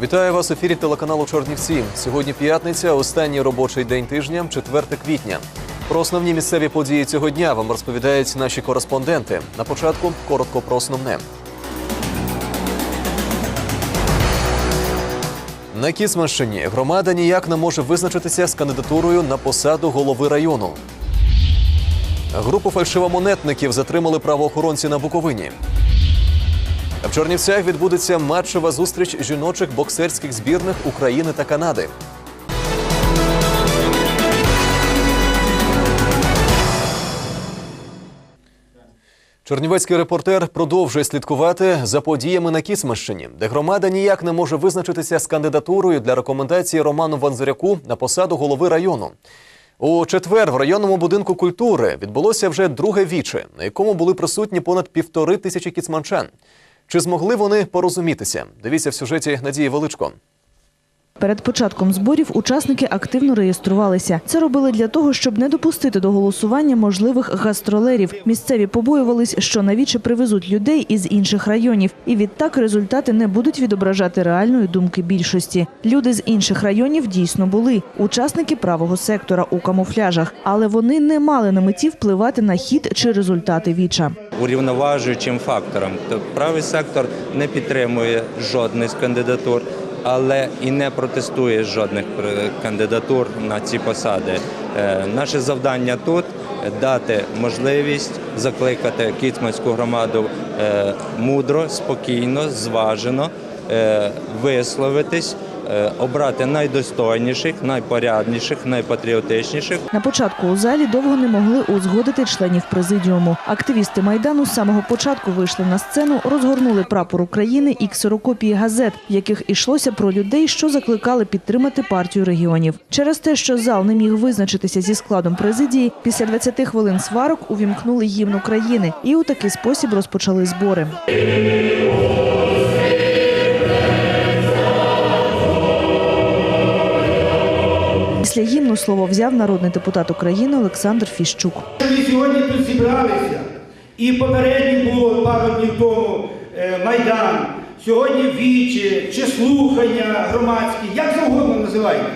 Вітаю вас в ефірі телеканалу Чорнівці. Сьогодні п'ятниця, останній робочий день тижня, 4 квітня. Про основні місцеві події цього дня вам розповідають наші кореспонденти. На початку коротко про основне. На Кіцманщині громада ніяк не може визначитися з кандидатурою на посаду голови району. Групу фальшивомонетників затримали правоохоронці на Буковині. В Чорнівцях відбудеться матчева зустріч жіночих боксерських збірних України та Канади. Чернівецький репортер продовжує слідкувати за подіями на Кісманщині, де громада ніяк не може визначитися з кандидатурою для рекомендації Роману Ванзаряку на посаду голови району. У четвер в районному будинку культури відбулося вже друге віче, на якому були присутні понад півтори тисячі кіцманчан. Чи змогли вони порозумітися? Дивіться в сюжеті Надії Величко. Перед початком зборів учасники активно реєструвалися. Це робили для того, щоб не допустити до голосування можливих гастролерів. Місцеві побоювались, що навіче привезуть людей із інших районів, і відтак результати не будуть відображати реальної думки більшості. Люди з інших районів дійсно були учасники правого сектора у камуфляжах, але вони не мали на меті впливати на хід чи результати віча. урівноважуючим фактором. Правий сектор не підтримує жодної з кандидатур, але і не протестує жодних е, кандидатур на ці посади. Е, Наше завдання тут дати можливість закликати кіцманську громаду е, мудро, спокійно, зважено висловитись, обрати найдостойніших, найпорядніших, найпатріотичніших. На початку у залі довго не могли узгодити членів президіуму. Активісти майдану з самого початку вийшли на сцену, розгорнули прапор України і ксерокопії газет, в яких йшлося про людей, що закликали підтримати партію регіонів. Через те, що зал не міг визначитися зі складом президії, після 20 хвилин сварок увімкнули гімн України і у такий спосіб розпочали збори. Після слово взяв народний депутат України Олександр Фіщук. Ми сьогодні тут зібралися, і попередньо було пару днів тому е, Майдан, сьогодні вічі чи слухання громадські, як завгодно називайте.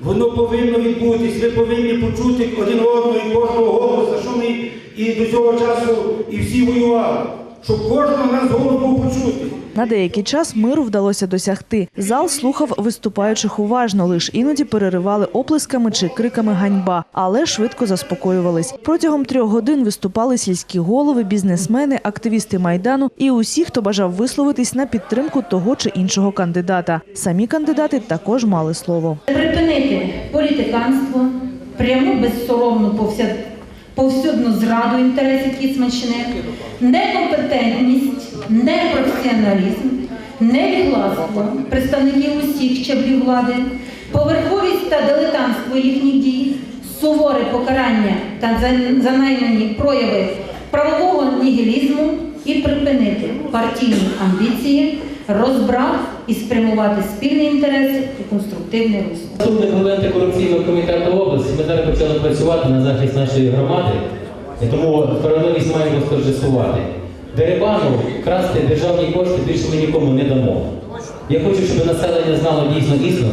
Воно повинно відбутись, ви повинні почути один одного і кожного голосу, що ми і до цього часу і всі воювали, щоб кожного нас голос був почути. На деякий час миру вдалося досягти. Зал слухав виступаючих уважно, лиш іноді переривали оплесками чи криками ганьба, але швидко заспокоювались. Протягом трьох годин виступали сільські голови, бізнесмени, активісти майдану і усі, хто бажав висловитись на підтримку того чи іншого кандидата. Самі кандидати також мали слово. Припинити політиканство, пряму безсоромну повсяд... повсюдну зраду інтересів Кіцманщини, некомпетентність, непрофесіоналізм, невігластво представників усіх щаблів влади, поверховість та дилетантство їхніх дій, суворе покарання та за- занаймані прояви правового нігілізму і припинити партійні амбіції, розбрат і спрямувати спільні інтереси у конструктивне русло. Заступник голови антикорупційного комітету області. Ми зараз почали працювати на захист нашої громади, і тому справедливість маємо сторжествувати. Дерибану красти державні кошти більше ми нікому не дамо. Я хочу, щоб населення знало дійсно істину,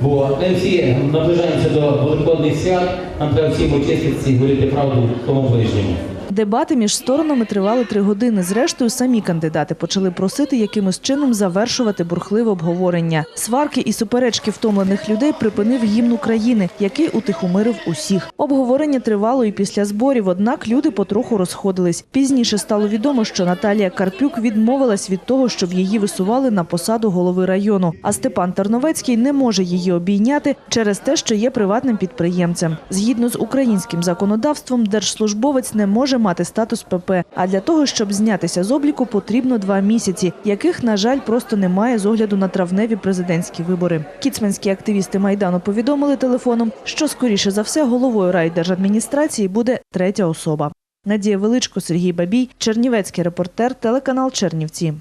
бо ми всі наближаємося до великодних свят, нам треба всім очиститися і говорити правду тому ближньому. Дебати між сторонами тривали три години. Зрештою, самі кандидати почали просити якимось чином завершувати бурхливе обговорення. Сварки і суперечки втомлених людей припинив гімн України, який утихомирив усіх. Обговорення тривало і після зборів, однак люди потроху розходились. Пізніше стало відомо, що Наталія Карпюк відмовилась від того, щоб її висували на посаду голови району. А Степан Тарновецький не може її обійняти через те, що є приватним підприємцем. Згідно з українським законодавством, держслужбовець не може мати статус ПП. А для того, щоб знятися з обліку, потрібно два місяці, яких, на жаль, просто немає з огляду на травневі президентські вибори. Кіцманські активісти майдану повідомили телефоном, що скоріше за все головою райдержадміністрації буде третя особа. Надія Величко, Сергій Бабій, Чернівецький репортер, телеканал Чернівці.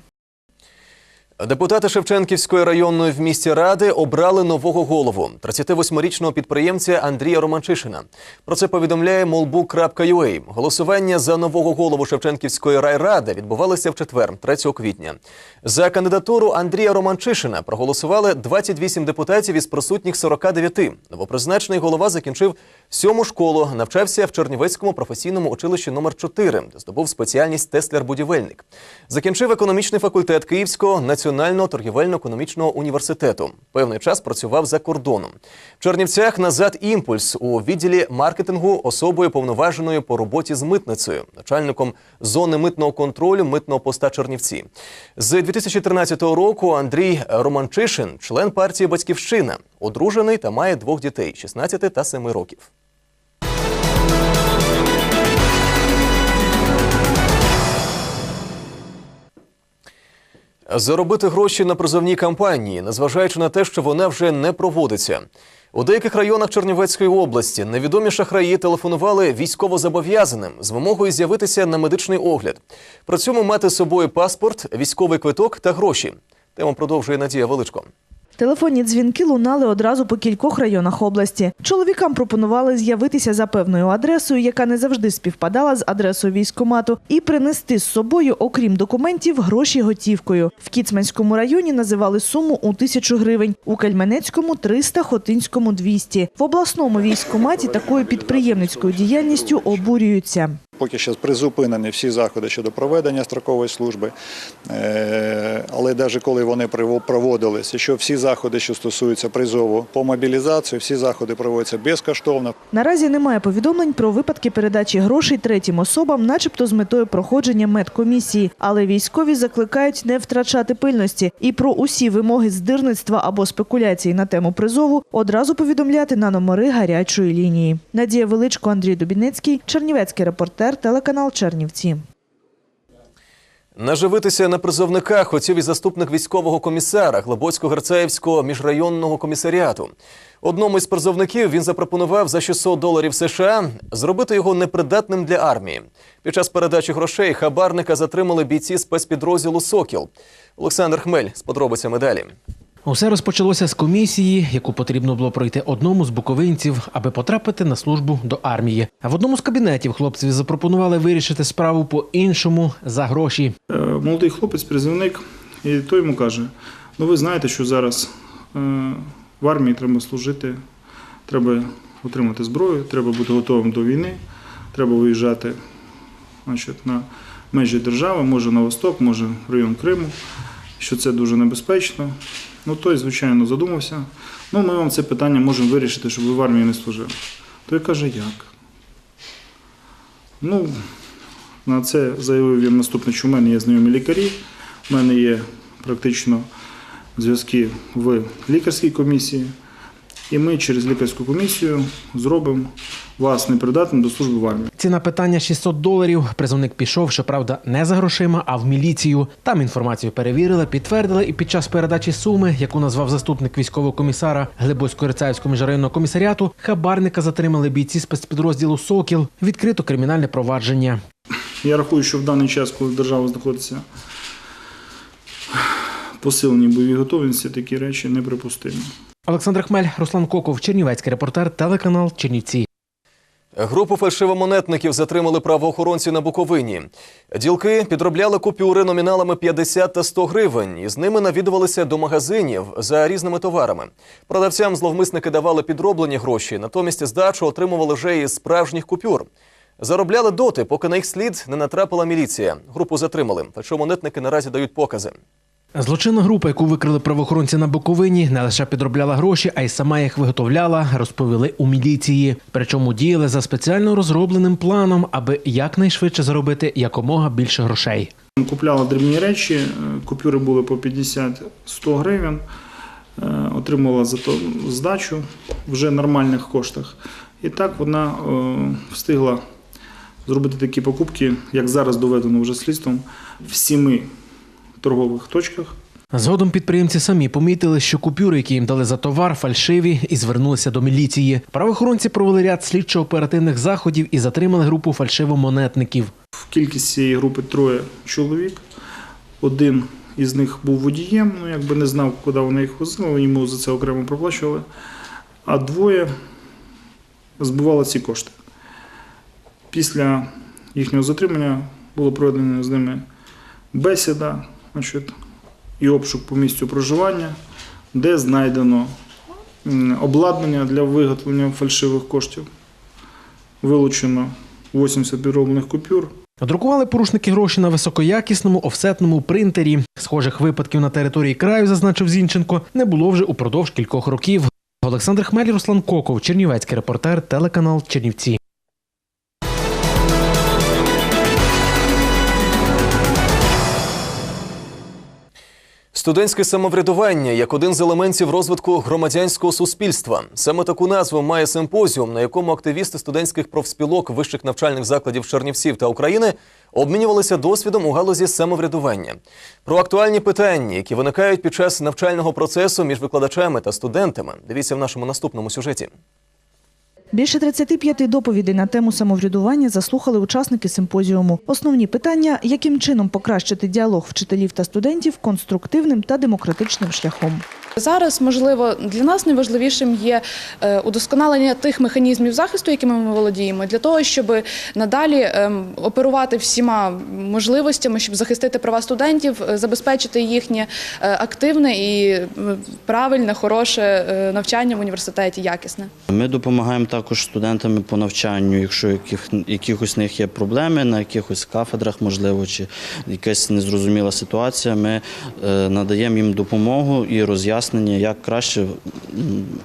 Депутати Шевченківської районної в місті Ради обрали нового голову 38-річного підприємця Андрія Романчишина. Про це повідомляє molbook.ua. Голосування за нового голову Шевченківської райради відбувалося в четвер, 3 квітня. За кандидатуру Андрія Романчишина проголосували 28 депутатів із присутніх 49. Новопризначений голова закінчив сьому школу, навчався в Чернівецькому професійному училищі номер 4 де здобув спеціальність теслер-будівельник. Закінчив економічний факультет Київського національного торгівельно-економічного університету. Певний час працював за кордоном. В Чернівцях назад імпульс у відділі маркетингу особою повноваженою по роботі з митницею, начальником зони митного контролю митного поста Чернівці. З 2013 року Андрій Романчишин, член партії Батьківщина, одружений та має двох дітей 16 та 7 років. Заробити гроші на призовній кампанії, незважаючи на те, що вона вже не проводиться. У деяких районах Чернівецької області невідомі шахраї телефонували військовозобов'язаним з вимогою з'явитися на медичний огляд. При цьому мати з собою паспорт, військовий квиток та гроші. Тему продовжує Надія Величко. Телефонні дзвінки лунали одразу по кількох районах області. Чоловікам пропонували з'явитися за певною адресою, яка не завжди співпадала з адресою військкомату, і принести з собою, окрім документів, гроші готівкою. В Кіцманському районі називали суму у тисячу гривень, у Кельменецькому – 300, Хотинському – 200. В обласному військкоматі такою підприємницькою діяльністю обурюються. Поки що призупинені всі заходи щодо проведення строкової служби, Е, але навіть коли вони проводились, що всі заходи, що стосуються призову по мобілізації, всі заходи проводяться безкоштовно. Наразі немає повідомлень про випадки передачі грошей третім особам, начебто з метою проходження медкомісії. Але військові закликають не втрачати пильності і про усі вимоги здирництва або спекуляції на тему призову одразу повідомляти на номери гарячої лінії. Надія Величко, Андрій Дубінецький, Чернівецький репортер, телеканал Чернівці. Наживитися на призовниках хотів і заступник військового комісара Глибоцько-Герцаївського міжрайонного комісаріату. Одному із призовників він запропонував за 600 доларів США зробити його непридатним для армії. Під час передачі грошей хабарника затримали бійці спецпідрозділу Сокіл. Олександр Хмель з подробицями далі. Усе розпочалося з комісії, яку потрібно було пройти одному з буковинців, аби потрапити на службу до армії. А в одному з кабінетів хлопцеві запропонували вирішити справу по-іншому за гроші. Е, молодий хлопець, призивник, і той йому каже: ну ви знаєте, що зараз е, в армії треба служити, треба отримати зброю, треба бути готовим до війни, треба виїжджати значить, на межі держави, може на восток, може район Криму, що це дуже небезпечно. Ну той, звичайно, задумався. Ну, ми вам це питання можемо вирішити, щоб ви в армії не служили. Той каже, як? Ну, на це заявив він наступне, що в мене є знайомі лікарі, в мене є практично зв'язки в лікарській комісії, і ми через лікарську комісію зробимо вас непридатним до служби в армії. Ціна питання 600 доларів. Призовник пішов, щоправда, не за грошима, а в міліцію. Там інформацію перевірили, підтвердили, і під час передачі суми, яку назвав заступник військового комісара Глибоцько-Рицаївського міжрайонного комісаріату, хабарника затримали бійці спецпідрозділу Сокіл. Відкрито кримінальне провадження. Я рахую, що в даний час, коли держава знаходиться в посиленій бойовій готовності, такі речі неприпустимі. Олександр Хмель, Руслан Коков, Чернівецький репортер, телеканал Чернівці. Групу фальшивомонетників затримали правоохоронці на Буковині. Ділки підробляли купюри номіналами 50 та 100 гривень, і з ними навідувалися до магазинів за різними товарами. Продавцям зловмисники давали підроблені гроші, натомість здачу отримували вже із справжніх купюр. Заробляли доти, поки на їх слід не натрапила міліція. Групу затримали. Фальшивомонетники наразі дають покази. Злочинна група, яку викрили правоохоронці на Буковині, не лише підробляла гроші, а й сама їх виготовляла, розповіли у міліції. Причому діяли за спеціально розробленим планом, аби якнайшвидше заробити якомога більше грошей. Купляла дрібні речі, е, купюри були по 50-100 гривень, е, отримувала за то здачу вже нормальних коштах. І так вона е, встигла зробити такі покупки, як зараз доведено вже слідством, в сіми торгових точках. Згодом підприємці самі помітили, що купюри, які їм дали за товар, фальшиві, і звернулися до міліції. Правоохоронці провели ряд слідчо-оперативних заходів і затримали групу фальшивомонетників. В кількість цієї групи троє чоловік. Один із них був водієм, ну якби не знав, куди вони їх возили, йому за це окремо проплачували. А двоє збивали ці кошти. Після їхнього затримання було проведено з ними бесіда значить, і обшук по місцю проживання, де знайдено обладнання для виготовлення фальшивих коштів. Вилучено 80 підроблених купюр, Друкували порушники гроші на високоякісному офсетному принтері. Схожих випадків на території краю, зазначив Зінченко, не було вже упродовж кількох років. Олександр Хмель, Руслан Коков, Чернівецький репортер, телеканал Чернівці. Студентське самоврядування як один з елементів розвитку громадянського суспільства. Саме таку назву має симпозіум, на якому активісти студентських профспілок вищих навчальних закладів Чернівців та України обмінювалися досвідом у галузі самоврядування. Про актуальні питання, які виникають під час навчального процесу між викладачами та студентами. Дивіться в нашому наступному сюжеті. Більше 35 доповідей на тему самоврядування заслухали учасники симпозіуму. Основні питання, яким чином покращити діалог вчителів та студентів конструктивним та демократичним шляхом. Зараз, можливо, для нас найважливішим є е, удосконалення тих механізмів захисту, якими ми володіємо, для того, щоб надалі ем, оперувати всіма можливостями, щоб захистити права студентів, е, забезпечити їхнє е, активне і правильне, хороше навчання в університеті, якісне. Ми допомагаємо також студентам по навчанню, якщо яких, якихось них є проблеми на якихось кафедрах, можливо, чи якась незрозуміла ситуація. Ми надаємо їм допомогу і роз'яснення, як краще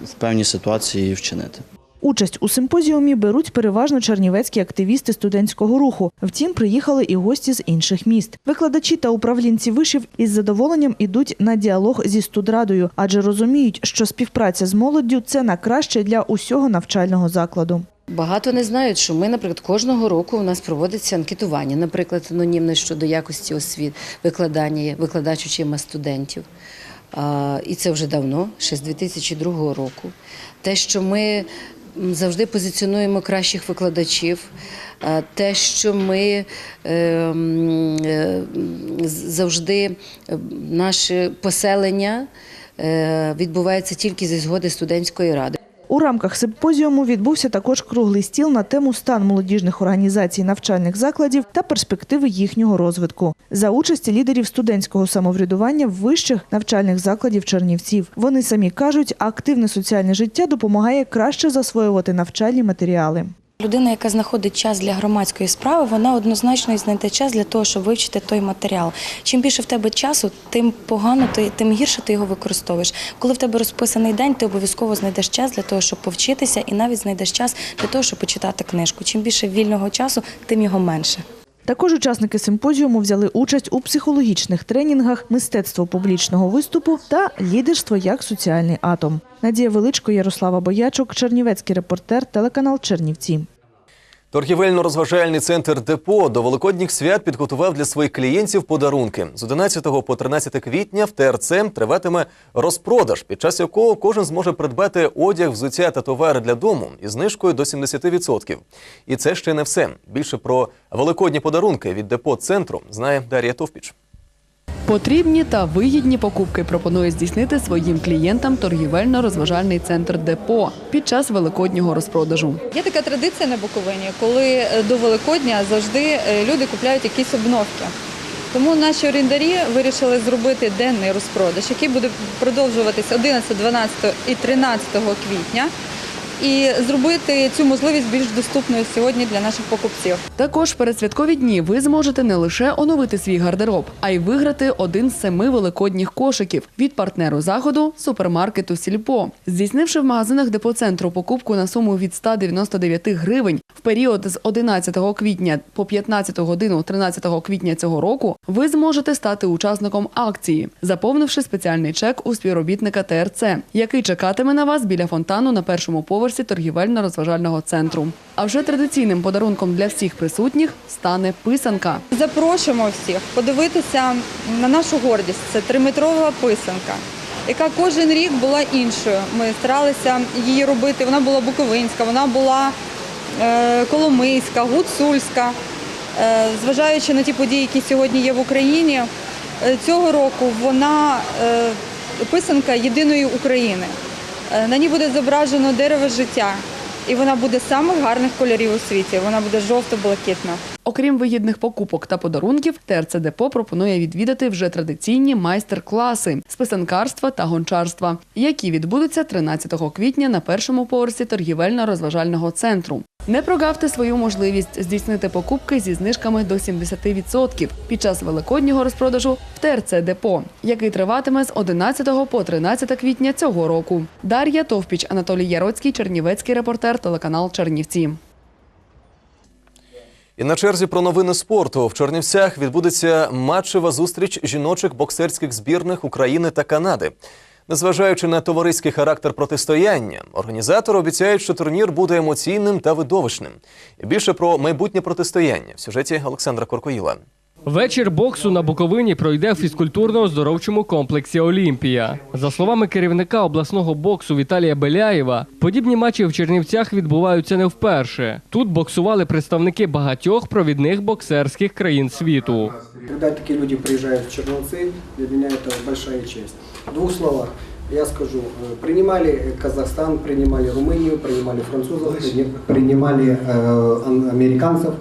в певній ситуації вчинити. Участь у симпозіумі беруть переважно чернівецькі активісти студентського руху. Втім, приїхали і гості з інших міст. Викладачі та управлінці вишів із задоволенням ідуть на діалог зі студрадою, адже розуміють, що співпраця з молоддю це на краще для усього навчального закладу. Багато не знають, що ми, наприклад, кожного року у нас проводиться анкетування, наприклад, анонімне щодо якості освіт, викладання, викладач очима студентів. І це вже давно, ще з 2002 року. Те, що ми завжди позиціонуємо кращих викладачів, те, що ми е, м, е, завжди е, наше поселення е, відбувається тільки зі згоди студентської ради. У рамках симпозіуму відбувся також круглий стіл на тему стан молодіжних організацій навчальних закладів та перспективи їхнього розвитку за участі лідерів студентського самоврядування вищих навчальних закладів Чернівців. Вони самі кажуть, активне соціальне життя допомагає краще засвоювати навчальні матеріали. Людина, яка знаходить час для громадської справи, вона однозначно знайде час для того, щоб вивчити той матеріал. Чим більше в тебе часу, тим погано ти, тим гірше ти його використовуєш. Коли в тебе розписаний день, ти обов'язково знайдеш час для того, щоб повчитися, і навіть знайдеш час для того, щоб почитати книжку. Чим більше вільного часу, тим його менше. Також учасники симпозіуму взяли участь у психологічних тренінгах, мистецтво публічного виступу та лідерство як соціальний атом. Надія Величко, Ярослава Боячук, Чернівецький репортер, телеканал Чернівці. Торгівельно-розважальний центр Депо до великодніх свят підготував для своїх клієнтів подарунки. З 11 по 13 квітня в ТРЦ триватиме розпродаж, під час якого кожен зможе придбати одяг, взуття та товари для дому із знижкою до 70%. І це ще не все. Більше про великодні подарунки від депо центру знає Дар'я Товпіч. Потрібні та вигідні покупки пропонує здійснити своїм клієнтам торгівельно-розважальний центр Депо під час великоднього розпродажу. Є така традиція на Буковині, коли е, до Великодня завжди е, люди купляють якісь обновки. Тому наші орендарі вирішили зробити денний розпродаж, який буде продовжуватись 11, 12 і 13 квітня. І зробити цю можливість більш доступною сьогодні для наших покупців. Також в передсвяткові дні ви зможете не лише оновити свій гардероб, а й виграти один з семи великодніх кошиків від партнеру заходу супермаркету Сільпо. Здійснивши в магазинах депоцентру покупку на суму від 199 гривень в період з 11 квітня по 15 годину 13 квітня цього року, ви зможете стати учасником акції, заповнивши спеціальний чек у співробітника ТРЦ, який чекатиме на вас біля фонтану на першому поверсі торгівельно-розважального центру. А вже традиційним подарунком для всіх присутніх стане писанка. Запрошуємо всіх подивитися на нашу гордість. Це триметрова писанка, яка кожен рік була іншою. Ми старалися її робити. Вона була буковинська, вона була е, коломийська, гуцульська. Е, зважаючи на ті події, які сьогодні є в Україні, е, цього року вона писанка єдиної України. Е, На ній буде зображено дерево життя, і вона буде самих гарних кольорів у світі. Вона буде жовто-блакитна. Окрім вигідних покупок та подарунків, ТРЦ Депо пропонує відвідати вже традиційні майстер-класи з писанкарства та гончарства, які відбудуться 13 квітня на першому поверсі торгівельно-розважального центру. Не прогавте свою можливість здійснити покупки зі знижками до 70% під час великоднього розпродажу в ТРЦ Депо, який триватиме з 11 по 13 квітня цього року. Дар'я Товпіч, Анатолій Яроцький, Чернівецький репортер, телеканал Чернівці. І на черзі про новини спорту в Чернівцях відбудеться матчева зустріч жіночих боксерських збірних України та Канади. Незважаючи на товариський характер протистояння, організатори обіцяють, що турнір буде емоційним та видовищним. І більше про майбутнє протистояння в сюжеті Олександра Коркоїла. Вечір боксу на Буковині пройде в фізкультурно-оздоровчому комплексі Олімпія. За словами керівника обласного боксу Віталія Беляєва, подібні матчі в Чернівцях відбуваються не вперше. Тут боксували представники багатьох провідних боксерських країн світу. Когда такие люди приезжают в Черновцы, для меня это большая честь. В двух словах я скажу, э, принимали Казахстан, принимали Румынию, принимали французов, при- принимали э, ан- американцев.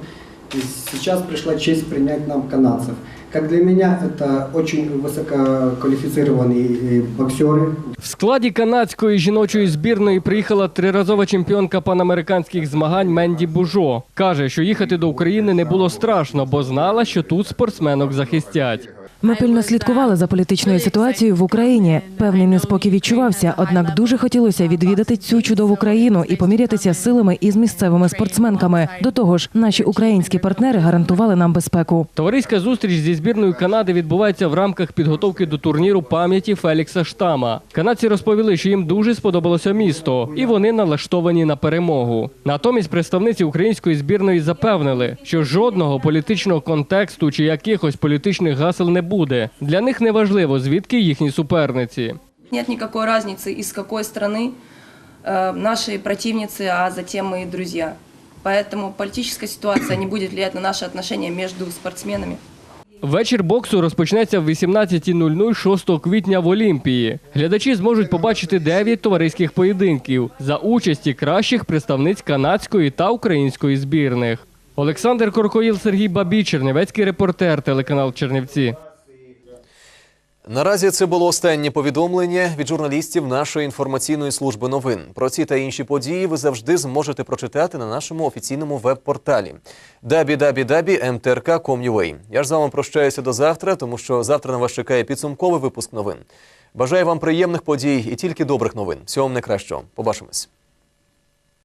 И сейчас пришла честь принять нам канадцев. Как для меня это очень высококвалифицированные э, боксеры, В складі канадської жіночої збірної приїхала триразова чемпіонка панамериканських змагань Менді Бужо. Каже, що їхати до України не було страшно, бо знала, що тут спортсменок захистять. Ми пильно слідкували за політичною ситуацією в Україні. Певний неспокій відчувався, однак дуже хотілося відвідати цю чудову країну і помірятися силами із місцевими спортсменками. До того ж, наші українські партнери гарантували нам безпеку. Товариська зустріч зі збірною Канади відбувається в рамках підготовки до турніру пам'яті Фелікса Штама. Канадці розповіли, що їм дуже сподобалося місто, і вони налаштовані на перемогу. Натомість представниці української збірної запевнили, що жодного політичного контексту чи якихось політичних гасел не буде. Для них не важливо, звідки їхні суперниці. Нет никакой разницы, из какой страны э, наши противницы, а затем и друзья. Поэтому политическая ситуация не будет влиять на наши отношения между спортсменами. Вечір боксу розпочнеться в 18.00 6 квітня в Олімпії. Глядачі зможуть побачити 9 товариських поєдинків за участі кращих представниць канадської та української збірних. Олександр Коркоїл, Сергій Бабій, Чернівецький репортер, телеканал Чернівці. Наразі це було останнє повідомлення від журналістів нашої інформаційної служби новин. Про ці та інші події ви завжди зможете прочитати на нашому офіційному веб-порталі www.mtrk.com.ua. Я ж з вами прощаюся до завтра, тому що завтра на вас чекає підсумковий випуск новин. Бажаю вам приємних подій і тільки добрих новин. Всього вам найкращого. Побачимось.